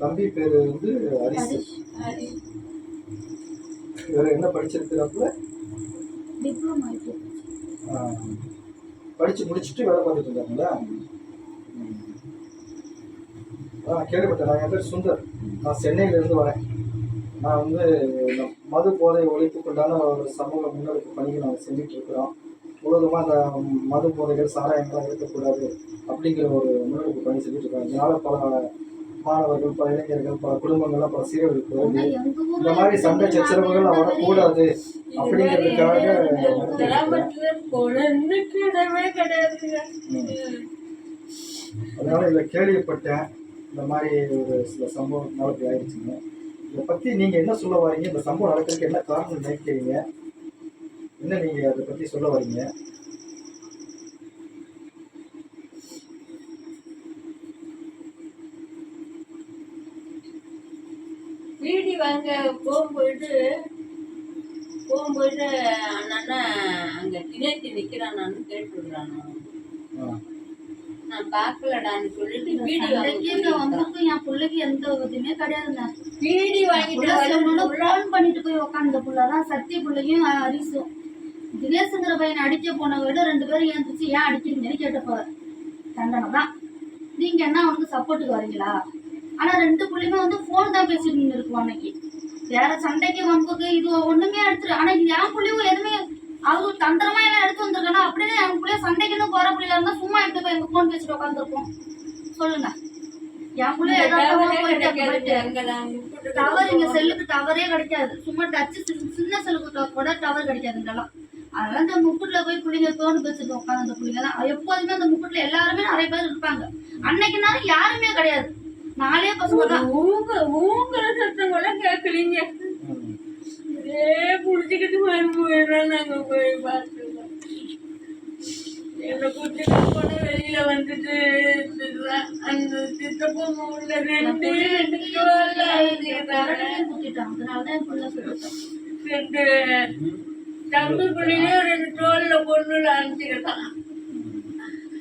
தம்பி பேர் வந்து ஹரிசு இவர் என்ன படிச்சிருக்கிறாப்புல? படிச்சு முடிச்சுட்டு வேலை பார்த்துட்டு இருந்தாங்களா. ஆ கேள்விப்பட்டேன். நான் என் பேர் சுந்தர். நான் சென்னையிலேருந்து வரேன். நான் வந்து மது போதை ஒழிப்புக்குண்டான ஒரு சமூக முன்னெடுப்பு பணியை நாங்கள் செஞ்சுட்டு இருக்கிறோம் முழுவதுமாக அந்த மது போதைகள் சாராயங்கள்லாம் இருக்கக்கூடாது அப்படிங்கிற ஒரு முன்னெடுப்பு பணி செஞ்சுட்டு இருக்கோம் இதனால பல மாணவர்கள் பல இளைஞர்கள் பல குடும்பங்கள்லாம் பல சீரழிவுக்கு வருது இந்த மாதிரி சண்டை சச்சரவுகள் வரக்கூடாது அப்படிங்கிறதுக்காக அதனால இதில் கேள்விப்பட்டேன். இந்த மாதிரி ஒரு சில சம்பவம் நாளைக்கு ஆயிடுச்சுங்க. இதை பற்றி நீங்கள் என்ன சொல்ல வரீங்க? இந்த சம்பவம் நடக்கிறதுக்கு என்ன காரணம் நினைக்கிறீங்க? என்ன நீங்கள் அதை பற்றி சொல்ல வரீங்க? வீடி வாங்க போகும்போது போகும்போது அண்ணா அங்க திணேத்தி நிக்கிறானான்னு கேட்டுடுறானு. ஆ. நான் பார்க்கலடான்னு சொல்லிட்டு வீடி சண்டைக்கு இங்க வாங்க வந்ததுக்கும் என் பிள்ளைக்கு எந்த இதுவுமே கிடையாதுங்க. வீடி வாங்கிட்டு ஃபோன் பண்ணிட்டு போய் உட்காந்த புள்ளதான் சத்திய பிள்ளையும் ஹரிசும் தினேசுங்கிற பையனை அடிக்க போன விட ரெண்டு பேரும் ஏந்திரிச்சு ஏன் அடிக்கிறீங்கன்னு கேட்டப்ப தண்டனை தான். நீங்க என்ன அவனுக்கு சப்போர்ட்டுக்கு வரீங்களா? ஆனா ரெண்டு பிள்ளையுமே வந்து ஃபோன் தான் பேசிட்டு இருக்கும் அன்னைக்கு. வேற சண்டைக்கு வம்புக்கு இது ஒண்ணுமே எடுத்துரு ஆனா இது என் பிள்ளையும் எதுவுமே அவரு தந்திரமா எல்லாம் எடுத்து வந்திருக்கானா? அப்படியே என் பிள்ளைய சண்டைக்குன்னு போற பிள்ளைல இருந்தா சும்மா எடுத்து போய் எங்க ஃபோன் பேசிட்டு உட்காந்துருக்கோம் சொல்லுங்க. என் பிள்ளைய ஏதாவது டவர் இங்க செல்லுக்கு டவரே கிடைக்காது. சும்மா டச் சின்ன செல்லுக்கு கூட டவர் கிடைக்காது இங்கெல்லாம் அதனால இந்த முக்குட்ல போய் பிள்ளைங்க தோணு பேசிட்டு உட்காந்து அந்த பிள்ளைங்க தான். எப்போதுமே அந்த முக்குட்ல எல்லாருமே நிறைய பேர் இருப்பாங்க. அன்னைக்கு நேரம் யாருமே கிடையாது. நாலே பசங்க தான். ஊங்க ஊங்குற சத்தம் கூட கேட்கலீங்க. ம். இதே புடிச்சுக்கிட்டு மறுபடியும் நாங்க போய் பார்த்துருக்கோம் என்னை கூட்டிட்டு போன வெளியில வந்துட்டு அந்த சித்தப்பா ஊர்ல ரெண்டு குத்திட்டான் அதனாலதான் என் ரெண்டு தம்பி பிள்ளையும் ரெண்டு டோல்ல பொண்ணுல அனுப்பிச்சிருக்கான்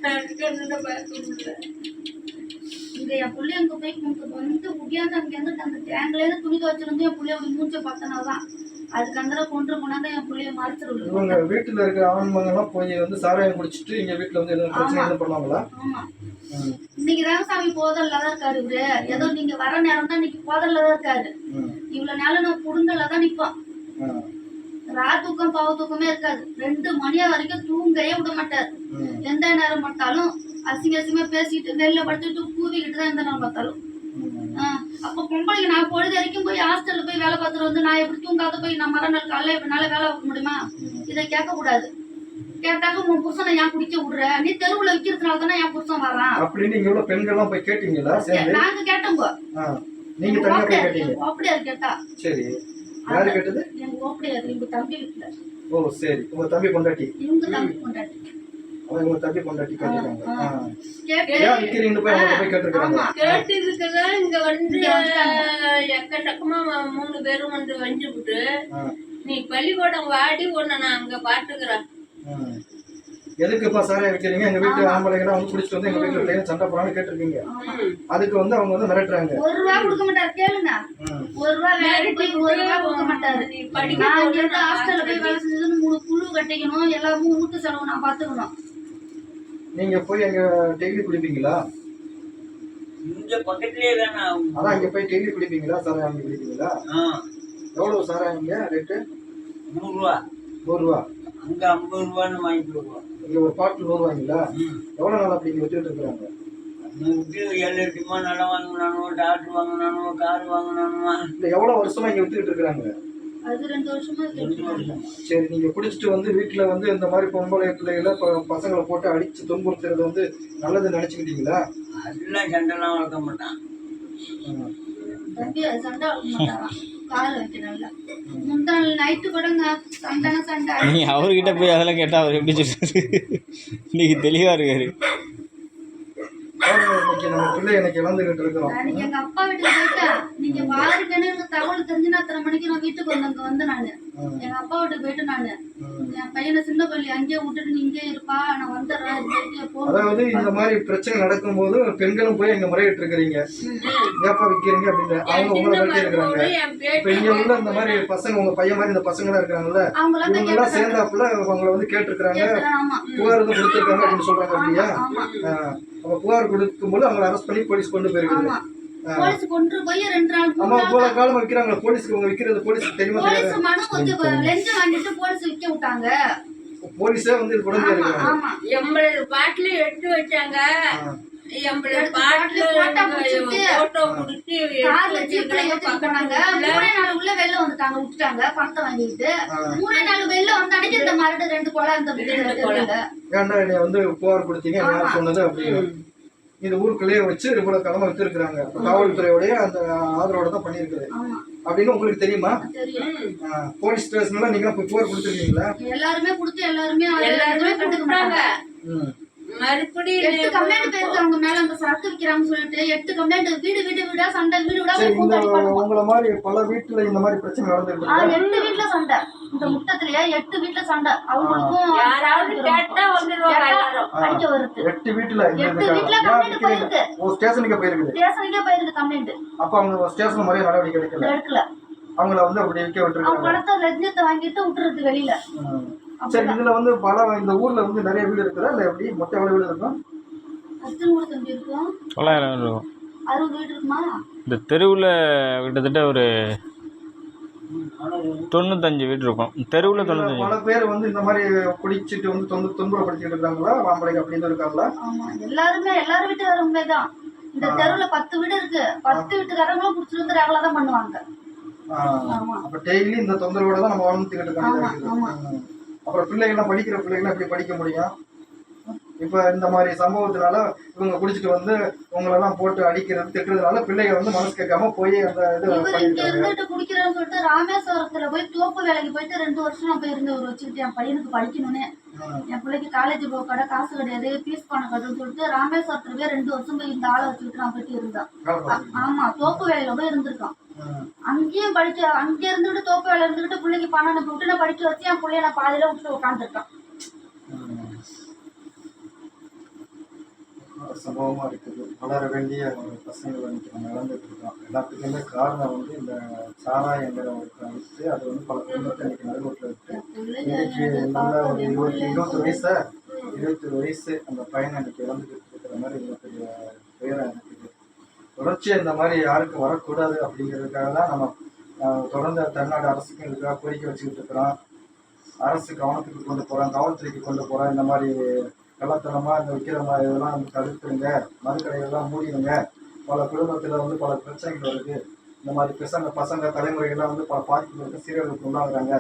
அதுக்கு அந்த பார்க்க முடியல. இங்க என் பிள்ளை அங்க போய் கும்பிட்டு வந்து முடியாத அங்க இருந்து அந்த டேங்க்ல இருந்து துணி துவச்சிருந்து என் பிள்ளைய மூச்சை பார்த்தனாதான் அதுக்கு அந்த கொண்டு போனாதான் என் பிள்ளைய மறைச்சிருது இவங்க வீட்டில் இருக்கிற ஆண்மங்கெல்லாம் போய் வந்து சாராயம் குடிச்சிட்டு இங்கே வீட்டில் வந்து எதுவும் பிரச்சனை எதுவும் பண்ணுவாங்களா ஆமா. ம். இன்னைக்கு தான் சாமி போதல்ல தான் இருக்காரு இவரு. ஏதோ நீங்க வர நேரம் தான் இன்னைக்கு போதல்ல தான் இருக்காரு. இவ்வளவு நாள் நான் புடுங்கல தான் நிப்போம் ரா தூக்கம் பாவ தூக்கமே இருக்காது. ரெண்டு மணி வரைக்கும் தூங்கவே விட மாட்டாரு. எந்த நேரம் பார்த்தாலும் அசிங்க அசிங்கமா பேசிட்டு நெல்ல படுத்துட்டு கூவிக்கிட்டு தான் எந்த நேரம் பார்த்தாலும். அப்ப பொம்பளைக்கு நான் பொழுது வரைக்கும் போய் ஹாஸ்டல்ல போய் வேலை பார்த்துட்டு வந்து நான் எப்படி தூங்காத போய் நான் மறுநாள் காலையில என்னால வேலை பார்க்க முடியுமா? இதை கேட்க கூடாது கேட்டாக்க உன் புருஷனை ஏன் குடிக்க விடுற? நீ தெருவுல விக்கிறதுனால தானே என் புருஷன் வரான் அப்படின்னு உள்ள பெண்கள்லாம் போய் கேட்டீங்களா நாங்க கேட்டோங்க நீங்கள் தனியாக போய் கேட்டீங்க. ஓப்படியார் கேட்டா? சரி. யாரு கேட்டது? தம்பி வீட்டுல. ஓ சரி. உங்க தம்பி பொண்டாட்டி. இவங்க தம்பி கொண்டாட்டி அவன் உங்க தம்பி பொண்டாட்டி கேட்டிருக்காங்க. ஏன் போய் அவங்க போய் கேட்டிருக்காங்க இங்க வந்து. எக்கச்சக்கமா மூணு பேரும் வந்து வஞ்சு விட்டு ஆ. நீ பள்ளிக்கூடம் வாடி உன்னை நான் அங்க பாத்துக்கிறேன். எதுக்குப்பா சாராயம் விற்கிறீங்க எங்க வீட்டு ஆம்பளைங்கலாம் வந்து குடிச்சிட்டு வந்து எங்க வீட்டுல பிள்ளைங்க சண்டை போறான்னு கேட்டிருக்கீங்க. அதுக்கு வந்து அவங்க வந்து மிரட்டுறாங்க. ஒரு ரூபா கொடுக்க மாட்டாரு கேளுங்க. ஒரு ரூபா வேலைக்கு போய் ஒரு ரூபா கொடுக்க மாட்டாரு. நான் இங்க போறது இருந்து நான் ஹாஸ்டல்ல போய் வேலை செஞ்சதுன்னு மூணு குழு கட்டிக்கணும் எல்லாரும் வீட்டு செலவு நான் பாத்துக்கணும். நீங்க போய் அங்க டெய்லி குடிப்பீங்களா இங்க பக்கத்திலே தானே அதான் அங்க போய் டெய்லி குடிப்பீங்களா சாராயம் வாங்கி குடிப்பீங்களா ஆ, எவ்வளவு சாராயம் இங்க? ரேட்டு நூறு ரூபா. நூறு ரூபா. அங்க ஐம்பது ரூபான்னு வாங்கிட்டு வருவோம் இங்க ஒரு ரூபாய்ங்களா ம். எவ்வளவு நாள் அப்படி வித்துட்டு இருக்கிறாங்க? நிலம் வாங்கினானோ டாக்டர் வாங்கினானோ கார் வாங்கினானோ இல்ல எவ்வளவு வருஷமா இங்க வித்துக்கிட்டு இருக்கிறாங்க? அது ரெண்டு வருஷமா ரெண்டு இருக்கு. வருஷம். சரி நீங்க குடிச்சிட்டு வந்து வீட்டுல வந்து இந்த மாதிரி பொம்பளை பிள்ளைகளை பசங்களை போட்டு அடிச்சு துன்புறுத்துறது வந்து நல்லதுன்னு நினைச்சுக்கிட்டீங்களா? அதெல்லாம் சண்டைலாம் வளர்க்க மாட்டான். சண்டை வளர்க்க மாட்டாராம் கால் வைக்கிறாங்க முந்தாள் நைட்டு கூடங்க சண்டைனா சண்டை. நீ அவர்கிட்ட போய் அதெல்லாம் கேட்டால் அவர் எப்படி சொல்றது? இன்னைக்கு தெளிவாக இருக்காரு. இன்னைக்கு நம்ம பிள்ளை எனக்கு இழந்துகிட்டு இருக்கிறோம் எங்க அப்பா வீட்டுக்கு போயிட்டேன் நீங்க பாருங்கன்னு எனக்கு தகவல் தெரிஞ்சு நான் அத்தனை மணிக்கு நான் வீட்டுக்கு வந்தேன் அங்க வந்து நானு. எங்க அப்பா வீட்டுக்கு போயிட்டு நானு. என் பையனை சின்ன பள்ளி அங்கேயே விட்டுட்டு நீ இங்கே இருப்பா நான் வந்துடுறேன் அதாவது இந்த மாதிரி பிரச்சனை நடக்கும்போது பெண்களும் போய் இங்க முறையிட்டு இருக்கிறீங்க ஏப்பா விக்கிறீங்க அப்படின்னு அவங்க உங்களை பற்றி இருக்கிறாங்க. இப்ப இங்க உள்ள இந்த மாதிரி பசங்க உங்க பையன் மாதிரி இந்த பசங்க எல்லாம் போய் இவங்க எல்லாம். சேர்ந்தாப்புல அவங்கள வந்து கேட்டிருக்கிறாங்க. புகார் வந்து கொடுத்துருக்காங்க அப்படின்னு சொல்றாங்க இல்லையா? ஆமா. அவங்க புகார் கொடுக்கும்போது அவங்களை அரெஸ்ட் பண்ணி போலீஸ் கொண்டு போயிருக்காங்க போலீஸ் கொண்டு போய் ரெண்டு நாள் மூணு ஆமா நாள் இவ்வளவு காலமா விக்கிறாங்க போலீஸ்க்கு அவங்க விக்கிறது போலீஸ்க்கு தெரியுமா தெரியாது? போலீஸ் மனு கொஞ்சம் லெஞ்ச வாங்கிட்டு போலீஸ் விக்க விட்டாங்க. போலீஸே வந்து உடனே ஆமா இருக்கிறாங்க ஆமா. எம்பளது பாட்டில எடுத்து வச்சாங்க. எம்பளது எடுத்து பாட்டில பாட்டில photo பிடிச்சிட்டு, போட்டோ பிடிச்சி கார்ல ஜீப்ல ஏத்தி போனாங்க. மூணே நாள் உள்ள வெளில வந்துட்டாங்க விட்டுட்டாங்க பணத்தை வாங்கிட்டு மூணே நாள் வெளில வந்த இந்த மறுபடியும் ரெண்டு கொலை. தெருவுல. ஏன்டா வந்து புகார் கொடுத்தீங்க? யார் சொன்னது அப்படின்னு இந்த ஊருக்குள்ளேயே வச்சு இவ்வளவு காலமா வச்சிருக்கிறாங்க. காவல்துறையோடைய அந்த ஆதரவோட தான் பண்ணியிருக்குது. ஆமா. அப்படின்னு உங்களுக்கு தெரியுமா? போலீஸ் ஸ்டேஷன்ல நீங்க போய் புகார் கொடுத்துருக்கீங்களா? எல்லாருமே கொடுத்து எல்லாருமே எல்லாருமே எதுவுமே மறுபடியும் எட்டு கம்ப்ளைண்ட் போயிருக்கு அவங்க மேல அந்த சரக்கு விக்கிறாங்கன்னு சொல்லிட்டு எட்டு கம்ப்ளைண்ட் வீடு வீடு வீடா சண்டை வீடு வீடா போய் உங்களை மாதிரி பல வீட்டுல இந்த மாதிரி பிரச்சனை ஆ, இருக்கு எட்டு வீட்டுல சண்டை. இந்த முட்டத்திலேயே எட்டு வீட்டுல சண்டை. அவங்களுக்கும் யாராவது கேட்டா வந்துருவாங்க எல்லாரும். படிக்க வருது. எட்டு வீட்டுல இந்த எட்டு. வீட்டுல கம்ப்ளைண்ட்? போயிருக்கு. ஓ ஸ்டேஷனுக்கு போயிருக்குது. ஸ்டேஷனுக்கே போயிருக்கு கம்ப்ளைண்ட் அப்ப அவங்க ஸ்டேஷன் முறைய நடவடிக்கை எடுக்கல. எடுக்கல. அவங்கள வந்து அப்படி விற்க அவங்க விட்டுருக்காங்க பணத்தை லஞ்சத்தை வாங்கிட்டு விட்டுறது வெளியில. சரி இதுல வந்து பல இந்த ஊர்ல வந்து நிறைய வீடு இருக்குதா? இல்ல எப்படி? மொத்த எவ்வளவு வீடு இருக்கும்? தொள்ளாயிரம் இருக்கும். அறுபது வீடு இருக்குமா? இந்த தெருவில் கிட்டத்தட்ட ஒரு தொண்ணூத்தஞ்சு வீடு இருக்கும். தெருவில் தொண்ணூத்தஞ்சு பல பேர் வந்து இந்த மாதிரி குடிச்சிட்டு வந்து தொந்து தொந்தரப்படுத்திட்டு இருக்காங்களா? ஆம்பளைக்கு அப்படின்னு இருக்காங்களா? ஆமா. எல்லாருமே எல்லாரும் வீட்டுக்காரங்களே தான். இந்த தெருவுல பத்து வீடு இருக்கு. பத்து வீட்டுக்காரங்களும் குடிச்சிட்டு வந்து ரகலா தான் பண்ணுவாங்க. அப்ப டெய்லி இந்த தொந்தரவோட தான் நம்ம வாழ்ந்துக்கிட்டு இருக்க அப்புறம் பிள்ளைகள்லாம் படிக்கிற பிள்ளைகளை எப்படி படிக்க முடியும்? இப்ப இந்த மாதிரி சம்பவத்தினால இவங்க குடிச்சிட்டு வந்து உங்களெல்லாம் போட்டு அடிக்கிறது திட்டுறதுனால பிள்ளைங்க வந்து மனசு கேட்காம போய் அந்த இது இருந்துட்டு குடிக்கிறேன்னு சொல்லிட்டு ராமேஸ்வரத்துல போய் தோப்பு வேலைக்கு போயிட்டு ரெண்டு வருஷம் நான் போய் இருந்து ஒரு வச்சுக்கிட்டு என் பையனுக்கு படிக்கணும்னு. என் பிள்ளைக்கு காலேஜ் போக கடை காசு கிடையாது ஃபீஸ் பண்ண கட்டுன்னு சொல்லிட்டு ராமேஸ்வரத்துல போய் ரெண்டு வருஷம் போய் இந்த ஆளை வச்சுக்கிட்டு நான் போயிட்டு இருந்தேன். ஆமா தோப்பு வேலையில போய் இருந்திருக்கான். அங்கேயும் படிக்க அங்க இருந்துட்டு தோப்பு வேலை இருந்துட்டு பிள்ளைக்கு பணம் அனுப்பி விட்டு நான் படிக்க வச்சு என் பிள்ளைய நான் பாதியில விட்டுட்டு உட்காந்துருக்கேன் ஒரு சம்பவமாக இருக்குது. வளர வேண்டிய ஒரு பசங்கள் வந்து நம்ம இழந்துட்டு இருக்கோம். எல்லாத்துக்குமே காரணம் வந்து இந்த சாராயங்கிற ஒரு கருத்து அது வந்து பல குடும்பத்தை இன்னைக்கு நடுவில் இருக்கு. இன்னைக்கு நல்ல ஒரு இருபத்தி இருபத்தி வயசு இருபத்தி ஒரு வயசு அந்த பையனை இன்னைக்கு இழந்துட்டு இருக்கிற மாதிரி இவ்வளோ பெரிய பேராக இருக்குது தொடர்ச்சி இந்த மாதிரி யாருக்கும் வரக்கூடாது அப்படிங்கிறதுக்காக தான் நம்ம தொடர்ந்து தமிழ்நாடு அரசுக்கும் இதுக்காக கோரிக்கை வச்சுக்கிட்டு இருக்கிறோம். அரசு கவனத்துக்கு கொண்டு போகிறோம் காவல்துறைக்கு கொண்டு போகிறோம் இந்த மாதிரி கள்ளத்தனமாக இந்த விற்கிற மாதிரி இதெல்லாம் வந்து தடுத்துருங்க. மதுக்கடைகள்லாம் மூடிடுங்க. பல குடும்பத்தில் வந்து பல பிரச்சனைகள் வருது. இந்த மாதிரி பசங்க பசங்க தலைமுறைகள்லாம் வந்து பல பாதிப்புகளுக்கு சீரர்களுக்கு உள்ளாகுறாங்க.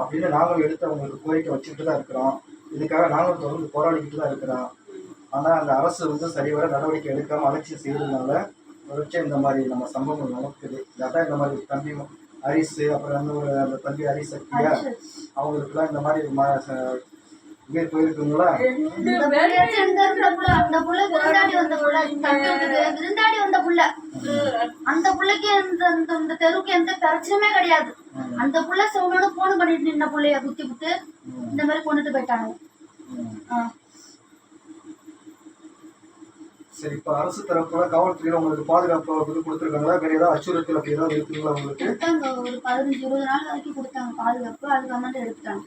அப்படின்னு நாங்களும் எடுத்து அவங்களுக்கு கோரிக்கை வச்சுக்கிட்டு தான் இருக்கிறோம். இதுக்காக நாங்களும் தொடர்ந்து போராடிக்கிட்டு தான் இருக்கிறோம். ஆனால் அந்த அரசு வந்து சரிவர நடவடிக்கை எடுக்காமல் அலட்சியம் செய்யறதுனால தொடர்ச்சியாக இந்த மாதிரி நம்ம சம்பவங்கள் நடக்குது. இதான் இந்த மாதிரி தம்பி ஹரிசு அப்புறம் ஒரு அந்த தம்பி ஹரிசக்தியா அவங்களுக்குலாம் இந்த மாதிரி உயிர் போயிருக்குங்களா? அந்த புள்ள விருந்தாடி வந்த புள்ள. விருந்தாடி வந்த புள்ள. அந்த புள்ளைக்கு இந்த இந்த- தெருவுக்கு எந்த பிரச்சனையுமே கிடையாது. அந்த புள்ள சவுனோட போன் பண்ணிட்டு நின்ன புள்ளைய குத்தி குத்து இந்த மாதிரி கொண்டுட்டு போயிட்டாங்க. சரி இப்போ அரசு தரப்புல காவல்துறையில உங்களுக்கு பாதுகாப்பு இது கொடுத்துருக்காங்களா? வேற ஏதாவது அச்சுறுத்தல் அப்படி ஏதாவது இருக்குங்களா உங்களுக்கு? கொடுத்தாங்க. ஒரு பதினஞ்சு இருபது நாள் வரைக்கும் கொடுத்தாங்க. பாதுகாப்பு அதுக்கு அமௌண்ட் எடுத்துட்டாங்க.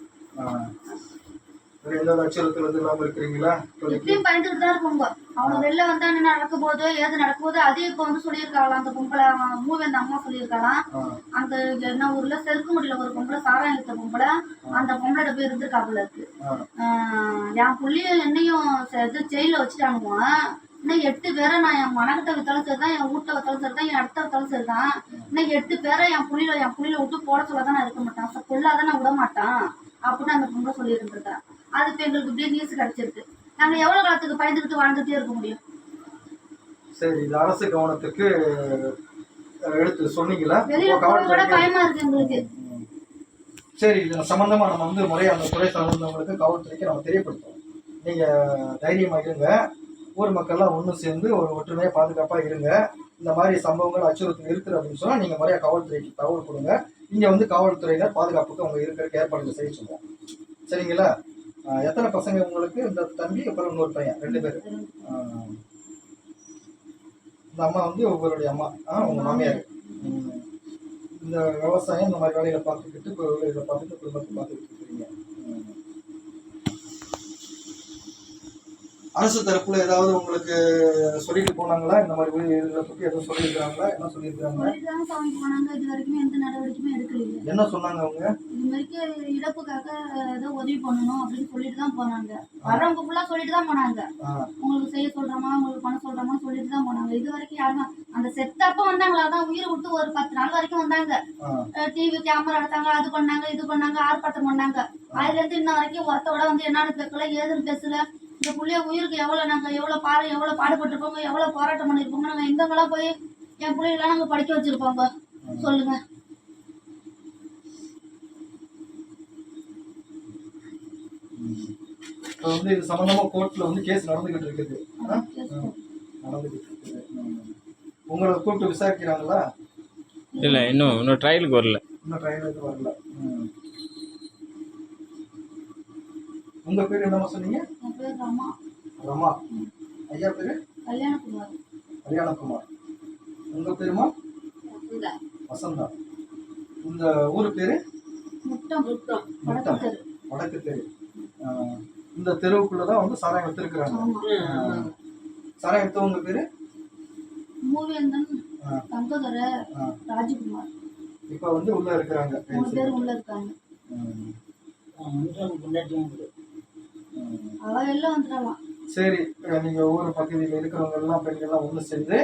அச்சுறுத்தல் இருக்கிறீங்களா? இப்பயும் பயந்துட்டு தான் இருப்பாங்க அவங்க வெளில வந்தா என்ன நடக்க போகுது ஏது நடக்க போகுது அதே இப்போ வந்து சொல்லியிருக்காங்களாம் அந்த பொம்பளை மூவி அந்த அம்மா சொல்லியிருக்காளாம். அந்த என்ன ஊர்ல செருக்குமுடியில ஒரு பொம்பளை சாராயம் வித்த பொம்பளை அந்த பொம்பளை போய் இருந்திருக்காப்புல இருக்கு. என் புள்ளியும் என்னையும் இது ஜெயில வச்சுட்டானுங்க. இன்னும் எட்டு பேரை நான் என் மனக்கிட்ட வித்தாலும் சரி தான் என் வீட்டை வித்தாலும் சரி தான் என் இடத்த வித்தாலும் சரி தான் இன்னும் எட்டு பேரை என் புள்ளியில என் புள்ளியில விட்டு போட சொல்ல தான் நான் இருக்க மாட்டேன். நான் விட மாட்டான். அப்படின்னு அந்த பொம்பளை சொல்லி இருந்திருக்கேன் அது இப்போ எங்களுக்கு இப்படியே நியூஸ் கிடைச்சிருக்கு. நாங்க எவ்வளவு காலத்துக்கு பயந்துக்கிட்டு வாழ்ந்துட்டே இருக்க முடியும்? சரி இது அரசு கவனத்துக்கு எடுத்து சொன்னீங்களா? வெளியில கூட பயமா இருக்கு எங்களுக்கு. சரி இது சம்பந்தமா நம்ம வந்து முறையா அந்த துறை சார்ந்தவங்களுக்கு காவல்துறைக்கு நம்ம தெரியப்படுத்துவோம். நீங்க தைரியமா இருங்க. ஊர் மக்கள்லாம் ஒன்று சேர்ந்து ஒரு ஒற்றுமையா பாதுகாப்பா இருங்க. இந்த மாதிரி சம்பவங்கள் அச்சுறுத்தல் இருக்குது அப்படின்னு சொன்னா நீங்க முறையா காவல்துறைக்கு தகவல் கொடுங்க. இங்க வந்து காவல்துறையினர் பாதுகாப்புக்கு அவங்க இருக்கிற ஏற்பாடுகள் செய்ய சொல்லுவோம். சரிங்களா? எத்தனை பசங்க உங்களுக்கு? இந்த தம்பி அப்புறம் இன்னொரு பையன் ரெண்டு பேர். இந்த அம்மா வந்து உங்களுடைய அம்மா. ஆ உங்க மாமியார். இந்த விவசாயம் இந்த மாதிரி வேலைகளை பார்த்துக்கிட்டு இப்போ வேலைகளை பார்த்துட்டு குடும்பத்தை பார்த்துக்கிட்டு இருக்கிறீங்க. அரசு தரப்புல ஏதாவது உங்களுக்கு சொல்லிட்டு போனாங்களா? இந்த மாதிரி உயிரிழப்புகளை பத்தி எதுவும் சொல்லியிருக்கிறாங்களா? என்ன சொல்லியிருக்காங்க இது என்ன சொன்னாங்க அவங்க? இது மாதிரிக்கு இழப்புக்காக ஏதோ உதவி பண்ணணும் அப்படின்னு சொல்லிட்டு தான் போனாங்க. வர்றவங்க ஃபுல்லா சொல்லிட்டு தான் போனாங்க. உங்களுக்கு செய்ய சொல்றோமா உங்களுக்கு பண்ண சொல்றோமா சொல்லிட்டு தான் போனாங்க. இது வரைக்கும் யாருமே அந்த செத்தப்ப வந்தாங்களா? அதான் உயிரை விட்டு ஒரு பத்து நாள் வரைக்கும் வந்தாங்க. டிவி கேமரா எடுத்தாங்க அது பண்ணாங்க இது பண்ணாங்க ஆர்ப்பாட்டம் பண்ணாங்க. அதுல இருந்து இன்ன வரைக்கும் ஒருத்தோட வந்து என்னன்னு பேசல ஏதுன்னு பேசல. இந்த புள்ளைய உயிருக்கு எவ்வளவு நாங்க எவ்வளவு பாரு எவ்வளவு பாடுபட்டிருப்போங்க எவ்வளவு போராட்டம் பண்ணிருப்போங்க நாங்க எங்கெங்கெல்லாம் போய் என் பிள்ளைகள நாங்க படிக்க வச்சிருப்போங்க சொல்லுங்க. இப்போ வந்து இது சம்பந்தமா கோர்ட்ல வந்து கேஸ் நடந்துகிட்டு இருக்குது. ம். உங்களை கூப்பிட்டு விசாரிக்கிறாங்களா? இல்லை இன்னும் இன்னும் ட்ரையலுக்கு வரல. இன்னும் ட்ரையல் எதுவும் வரல. ம். உங்க பேர் என்னமா சொன்னீங்க? ரமா. ரமா. ஐயா பேரு? கல்யாணகுமார். கல்யாணகுமார். உங்க பேருமா? வசந்தா. இந்த ஊர் பேரு? முட்டம். முட்டம். வடக்கு தெரு. இந்த தெருவுக்குள்ளதான் வந்து சாராயம் வித்திருக்கிறாங்க. சாராயம் வித்தவங்க பேரு. ராஜகுமார். இப்ப வந்து உள்ள இருக்கிறாங்க உள்ள இருக்காங்க. சரி நீங்க ஊர் பகுதியில் இருக்கிறவங்க எல்லாம் பெண்கள் எல்லாம் ஒன்று சேர்ந்து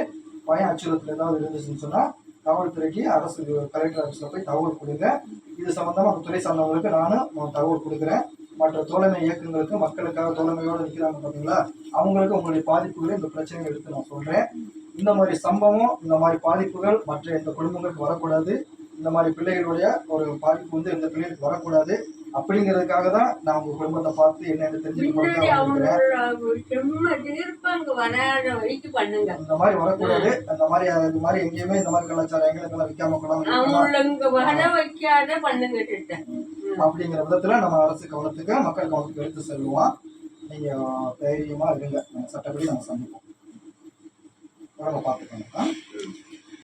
பயம் அச்சுறுத்தல் ஏதாவது இருந்துச்சுன்னு சொன்னா காவல்துறைக்கு அரசு கலெக்டர் ஆஃபீஸ்ல போய் தகவல் கொடுங்க. இது சம்பந்தமா துறை சார்ந்தவங்களுக்கு நானும் நான் தகவல் கொடுக்குறேன். மற்ற தோழமை இயக்கங்களுக்கு மக்களுக்காக தோழமையோடு நிற்கிறாங்க பார்த்தீங்களா அவங்களுக்கு உங்களுடைய பாதிப்புகளை இந்த பிரச்சனையை எடுத்து நான் சொல்றேன். இந்த மாதிரி சம்பவம் இந்த மாதிரி பாதிப்புகள் மற்ற இந்த குடும்பங்களுக்கு வரக்கூடாது. இந்த மாதிரி பிள்ளைகளுடைய ஒரு பாதிப்பு வந்து இந்த பிள்ளைகளுக்கு வரக்கூடாது. அப்படிங்கிறதுக்காக தான் நான் உங்க குடும்பத்தை பார்த்து என்னென்னு தெரிஞ்சுக்க பின்னாடி கொடுக்க அவங்க செம்ம இருப்பாங்க வராத வரைக்கும் பண்ணுங்க. இந்த மாதிரி வரக்கூடாது. அந்த மாதிரி இந்த மாதிரி எங்கேயுமே இந்த மாதிரி கலாச்சாரம் எங்களுக்கெல்லாம் விற்காம கிட்ட அப்படிங்கிற விதத்துல நம்ம அரசு கவனத்துக்கு மக்கள் கவனத்துக்கு எடுத்து செல்வோம்? நீங்க தைரியமா இருங்க. சட்டப்படி நம்ம சந்திப்போம். உடம்ப பார்த்துக்கணும்?